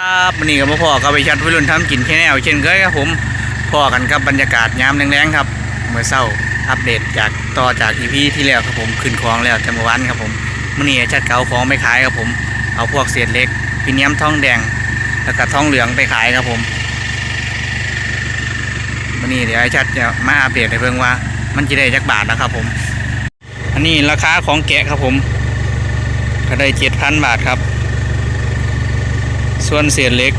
ครับวันนี้กับพ่อกับไปชัดวิรุณทำกินแค่แนวเช่นเคยครับผมพ่อกันกับบรรยากาศยามแรงๆครับ เมื่อเช้าอัปเดตจากต่อจากอีพีที่แล้วครับผมขึ้นคลองแล้วแต่เมื่อวานครับผมมื่อนี้ชัดเก่าของไปขายครับผม เอาพวกเศษเล็กพิเนียมทองแดง แล้วก็ทองเหลืองไปขายครับผมมื่อนี้เดี๋ยวไอ้ชัดจะมาอัปเดตให้เบิ่งว่า มันจะได้จักบาทนะครับผม อันนี้ราคาของแกะครับผม ก็ได้เจ็ดพันบาทครับ ส่วนเศษเล็ก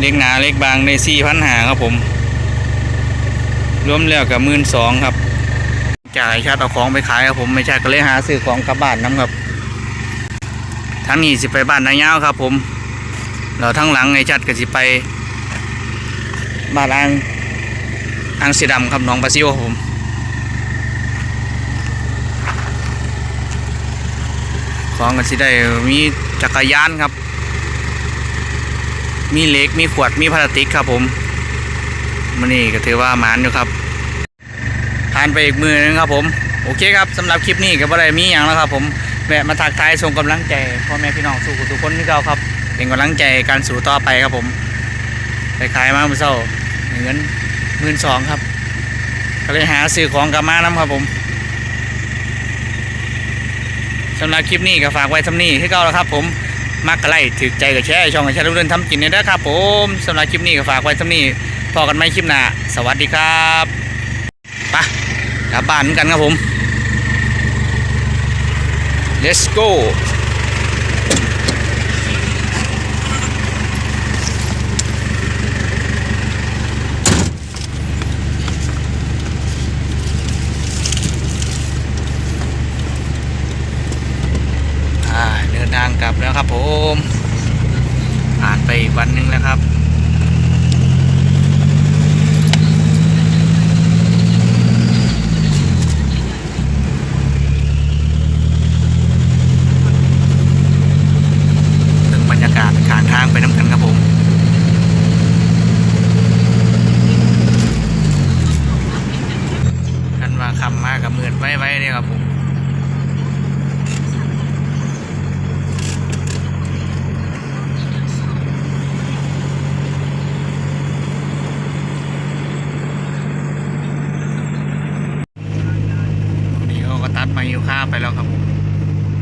เล็กหนาเล็กบางได้สี่พันหาครับผม รวมแล้วกับมื่นสองครับ จ่ายชาติเอาของไปขายครับผมไม่ใช่ก็เลยหาซื้อของกลับบ้านน้ำครับทั้งนี้สิไปบ้านนายาวครับ ผม เราทั้งหลังไอ้ชัดก็สิไปบ้านอ่างอ่างสีดำครับน้องปลาซิวครับผมของกันสิได้มีจักรยานครับ มีเหล็กมีขวดมีพลาสติกครับผมมันนี่ก็ถือว่ามานอยู่ครับผ่านไปอีกมือนึงครับผมโอเคครับสำหรับคลิปนี้ก็บ่ได้มีอย่างแล้วครับ ผมแวะมาทักทายส่งกำลังใจพ่อแม่พี่น้องสู่ทุกคนที่เราครับ เป็นกำลังใจการสู่ต่อไปครับผมไปขายมาเมื่อเช้าเงินหมื่นสองครับ ก็เลยหาซื้อของกลับมานํครับผมสำหรับคลิปนี้ก็ฝากไว้ทำนี่ที่เก่าแล้วครับผม มักกะไล่ถือใจกับแช่ช่องของชาลูเดินทำกินเนี่ยนะครับผมสำหรับคลิปนี้ก็ฝากไว้สำนี้พอกันไหมคลิปหน้าสวัสดีครับไปกลับบ้านกันครับผม let's go อ่าเดิ นทางกลับแล้วครับผม ผ่านไปอีกวันหนึ่งแล้วครับถึงบรรยากาศข้างทางไปน้ำกันครับผมคำมากกับเหมือนไว้ไว้เนี่ยครับผม นี่เขาก็ตัด มาอยู่าไปแล้วครับผม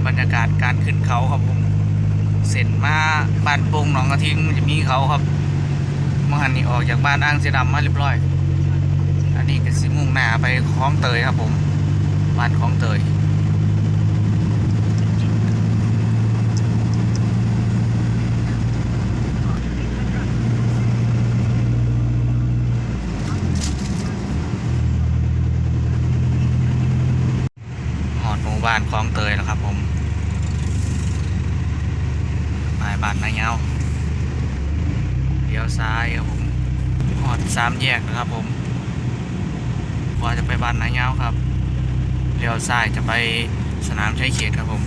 บรรยากาศการขึ้นเขาครับผมเส้นมาบ้านโป่งหนองกระทิงมันจะมีเขาครับเมื่อหันนี้ออกจากบ้านอ้างเสยดำมาเรียบร้อย อันนี้ก็สิมุ่งหน้าไปคลองเตยครับผมบ้านคลองเตย หอดหมู่ บ้านคลองเตยแล้วครับผมหมาบ้านนายเงาเลี้ยวซ้ายครับผมหอดสามแยกนะครับผมกว่าจะไปบ้านนายเงาครับเลี้ยวซ้ายจะไปสนามชัยเขตครับผม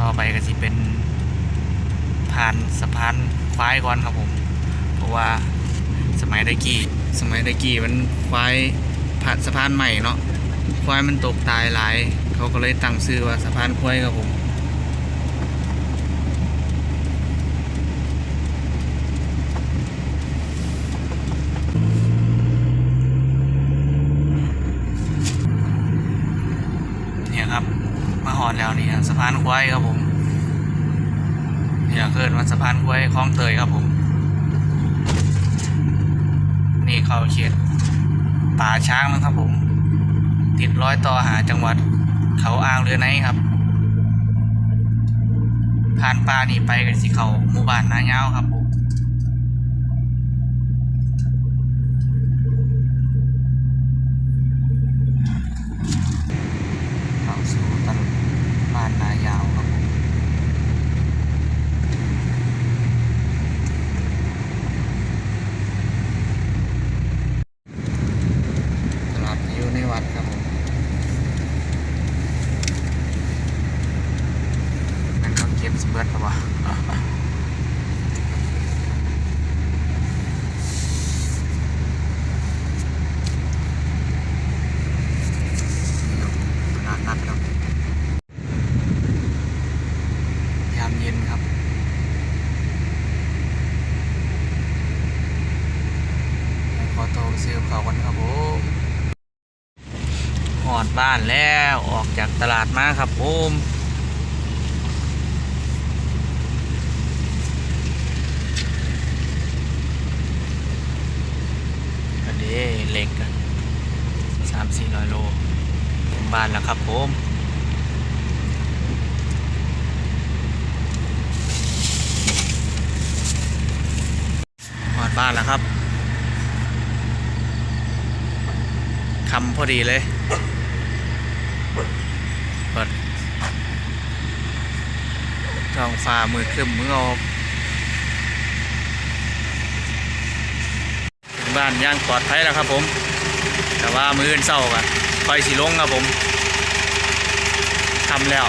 ต่อไปก็สิเป็นผ่านสะพานควายก่อนครับผม เพราะว่าสมัยตะกี้ สมัยตะกี้มันควาย ผ่านสะพานใหม่เนาะควายมันตกตายหลาย เขาก็เลยตั้งชื่อว่าสะพานควายครับผมเนี่ยครับ มาหอดแล้วนี่สะพานควายครับผมเนี่ยเกิดว่าสะพานควายคลองเตยครับผม นี่เขาเขียน ป่าช้างนะครับผม ติดร้อยต่อหาจังหวัด เขาอ่างเรือไนครับ ผ่านป่านี่ไปกันสิเขาหมู่บ้านนาเงาครับผมเข้าสู่ตลาดบ้านนายาวครับผมตลาดอยู่ในวัดครับผมมันก็เก็บสเบิร์ดครับวะตลาดนัดครับามเย็นครับขอโทรซื้อข้าวกันครับผ มหอดบ้านแล้วออกจากตลาดมาครับผม เหล็กอะสามสี่ร้อยโลถึงบ้านแล้วครับผมหอดบ้านแล้วครับคำพอดีเลยเปิดท้องฟ้ามือครึ้มมือออกถึง บ้านย่างปลอดภัยแล้วครับผม แต่ว่ามืออื่นเศร้ากันคอยสีลงครับผมทำแล้ว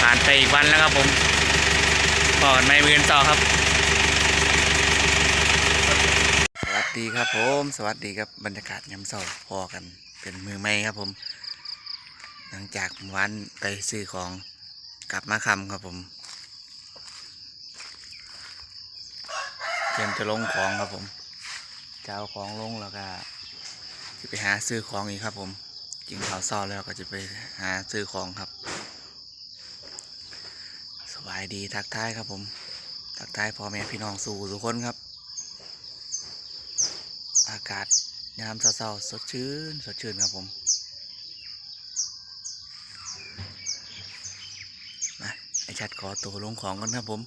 ผ่านไปอีกวันแล้วครับผมพอกันไม่มืออื่นเศร้าครับ สวัสดีครับผม สวัสดีครับบรรยากาศยามเช้าพอกัน เป็นมือใหม่ครับผม หลังจากวันไปซื้อของกลับมาคำครับผมเตรียมจะลงของครับผม จะเอาของลงแล้วก็จะไปหาซื้อของอีกครับ ผมกินข้าวเช้าแล้วก็จะไปหาซื้อของครับ สบายดีทักทายครับ ผม ทักทายพ่อแม่พี่น้องสู่ทุกคนครับ อากาศยามเช้าๆสดชื่นสดชื่นครับผมมาไอชัดขอตัวลงของกันครับผม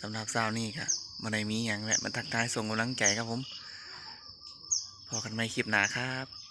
สำหรับเช้านี้ครับมาในมีอย่างแหละมาทักทายส่งกำลังใจครับผม พอกันไม่คลิปหนาครับ